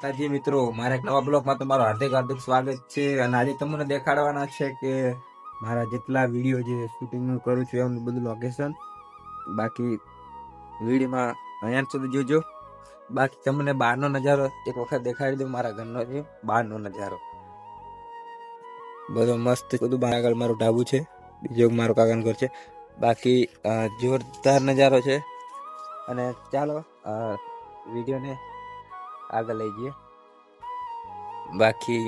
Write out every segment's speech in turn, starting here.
માતાજી મિત્રો, મારા નવા બ્લોગમાં તમારું હાર્દિક હાર્દિક સ્વાગત છે અને આજે તમને દેખાડવાના છે કે મારા જેટલા વીડિયો જે શૂટિંગ કરું છું એમનું બધું લોકેશન બાકી વિડીયોમાં અહીંયા સુધી જોજો. બાકી તમને બહારનો નજારો એક વખત દેખાડી દઉં, મારા ઘરનો છે, બહારનો નજારો. બધો મસ્ત બધું બહાર આગળ મારું ઢાબુ છે, બીજો મારું કાકાનું ઘર છે. બાકી જોરદાર નજારો છે. અને ચાલો વિડીયોને આગળ લઈ જઈએ બાકી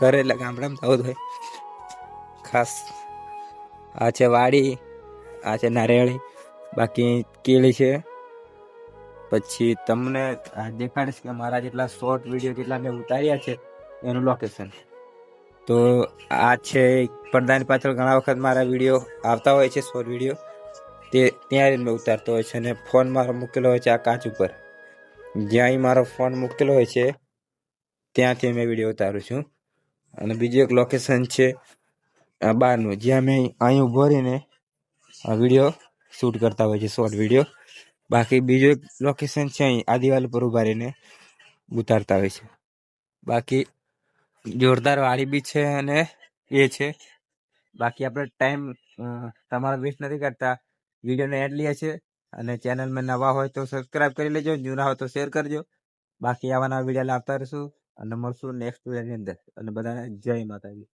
ઘરે એટલે ગામડામાં થવું જ હોય. ખાસ આ છે વાડી, આ છે નારિયેળી, બાકી કેળી છે. પછી તમને આ દેખાડીશ કે મારા જેટલા શોર્ટ વીડિયો જેટલા મેં ઉતાર્યા છે, એનું લોકેશન તો આ છે પડદાની પાછળ ઘણા વખત મારા વીડિયો આવતા હોય છે શોર્ટ વીડિયો તે ત્યાં મેં ઉતારતો હોય છે અને ફોન મારો મૂકેલો હોય છે આ કાચ ઉપર. જ્યાં મારો ફોન મૂકેલો હોય છે, ત્યાંથી મેં વીડિયો ઉતારું છું. અને બીજું એક લોકેશન છે, આ બહારનું, જ્યાં મેં અહીં ઊભો રહીને આ વીડિયો શૂટ કરતા હોય છે શોર્ટ વીડિયો. બાકી બીજું એક લોકેશન છે અહીં, આ દિવાલ પર ઊભા રહીને ઉતારતા હોય છે. બાકી જોરદાર વાડી બી છે અને એ છે. બાકી આપણે ટાઈમ તમારો વેસ્ટ નથી કરતા. વિડીયોને એડ લઈએ છે. અને ચેનલમાં નવા હોય તો સબસ્ક્રાઇબ કરી લેજો જૂના હોય તો શેર કરજો. બાકી આવા નવા વીડિયો લાવતા રહીશું અને મળશું નેક્સ્ટ વિડીયોની અંદર. અને બધાને જય માતાજી.